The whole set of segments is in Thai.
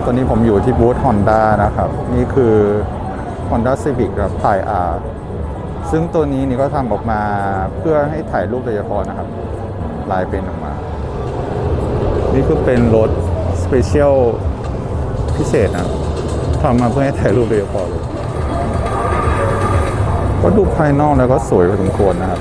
แล้วตอนนี้ผมอยู่ที่บูธ Honda นะครับ นี่คือ Honda Civic กับถ่าย R ซึ่งตัวนี้นี่ก็ทำออกมาเพื่อให้ถ่ายรูปโดยเฉพาะนะครับ ลายเป็นออกมา นี่คือเป็นรถสเปเชียลพิเศษนะทำมาเพื่อให้ถ่ายรูปโดยเฉพาะเลย ก็ดูภายนอกแล้วก็สวยพอสมควรนะครับ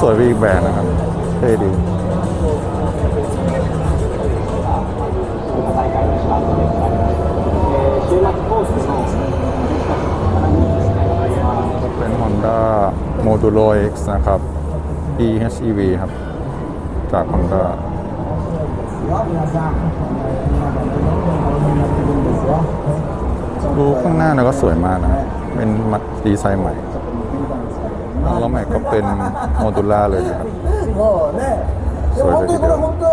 สวยไปอีกแบบนะครับเท่ดีเป็น Honda Modulo X นะครับ PHEV ครับ จาก Honda ดูข้างหน้านะก็สวยมากนะ เป็นมัดดีไซน์ใหม่ ล้วใหม่ก็เป็นโมดูล่าเลยนะครับ もうね、でも本当にこれ本当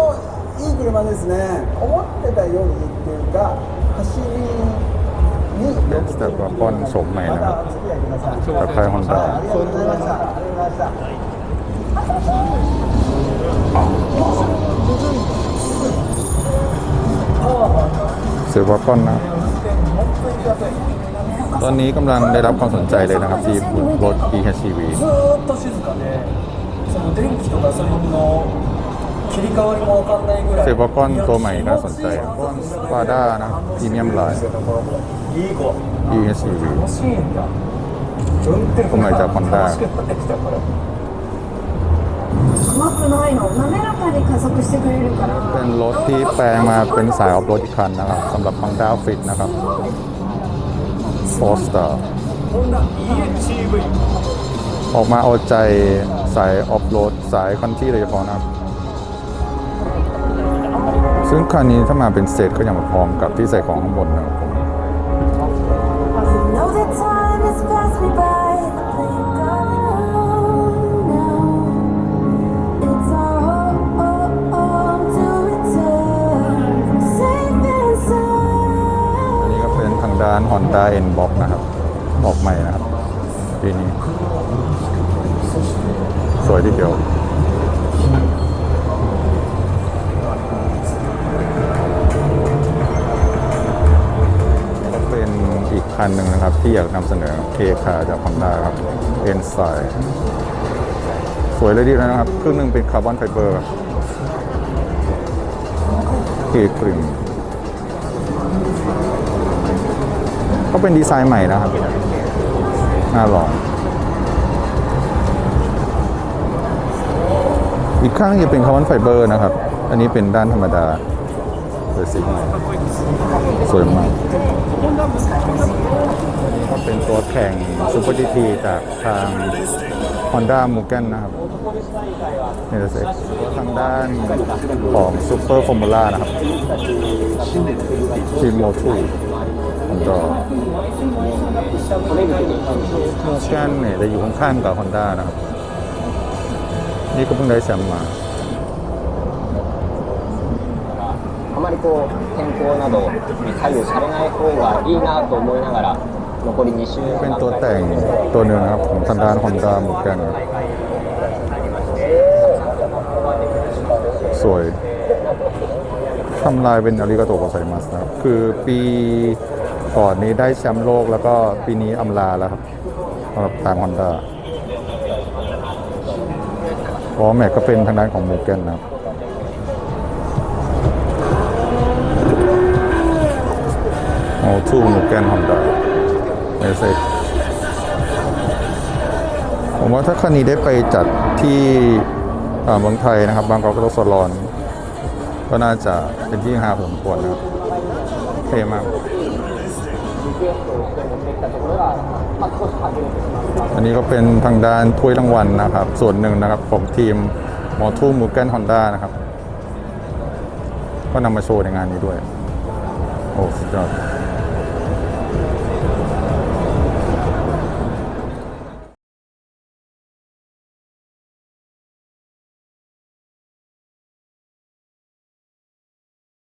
いい車ですね。思ってたようにっていうか走りに เป็นสเตปก้อนโฉมใหม่ ま นะครับ たお付き合いください。 จากไทยฮอนด้า ありがとうございました。ありがとうございました。 สือว่าก้อนนะ ตอนนี้กำลังได้รับความสนใจเลยนะครับที่รถ EHCV เซบากอนตัวใหม่น่าสนใจก้อนสปาด้านะพรีเมียมไลน์ EHCV ตัวใหม่จากคอนด้าเป็นรถที่แปลงมาเป็นสายออฟโรดอีกคันนะครับสำหรับ Honda ฟิตนะครับ ร์สตาร์ออกมาเอาใจสายออฟโรดสายคอนที่โดยเฉพาะนะครับ ซึ่งคันนี้ถ้ามาเป็นเซตก็ยังมาพร้อมกับที่ใส่ของข้างบนนะครับ ทางด้าน Honda N Box นะครับ ออกใหม่นะครับปีนี้ สวยทีเดียวก็เป็นอีกคันหนึ่งนะครับ ที่อยากนำเสนอเคคาจาก Honda ครับ N s i สวยเลยดีนะครับ ครึ่งหนึ่งเป็นคาร์บอนไฟเบอร์เคกริม ก็เป็นดีไซน์ใหม่นะครับน่าลอง อีกข้างจะเป็นคาร์บอนไฟเบอร์นะครับ อันนี้เป็นด้านธรรมดาเบสิกสวยมากก็เป็นตัวแข่งซูเปอร์ดีทีจากทาง Honda m u g a n นะครับเนเซ็กทางด้านของซูเปอร์ฟอร์มูล่านะครับทีมโมทู ผมก็โมแกนเนี่ยจะอยู่ข้างๆกับ Honda นะครับ นี่ก็เพิ่งได้แชมป์มา あまりこう天候などに左右されない方がいいなと思いながら残り2周 เป็นตัวแต่งตัวหนึ่งนะครับของทางด้าน Honda m u g a n สวยทำลายเป็นอาริกาโตโกไซมัสนะครับ คือปี ก่อนนี้ได้แชมป์โลกแล้วก็ปีนี้อำลาแล้วครับสำหรับทาง Honda เพราะแม็กก็เป็นทางด้านของมูเกนนะครับโอ้ทูมูเกนฮอนด้าเอเซผมว่าถ้าคันนี้ได้ไปจัดที่อ่าเมืองไทยนะครับ บางกอกก็ต้องสลอน ก็น่าจะเป็นที่หาผมควรนะครับเท่มาก อันนี้ก็เป็นทางด้านถ้วยรางวัลนะครับ ส่วนหนึ่งนะครับของทีมมอทูมูเกนฮอนด้านะครับ ก็นำมาโชว์ในงานนี้ด้วย โอ้สุดยอด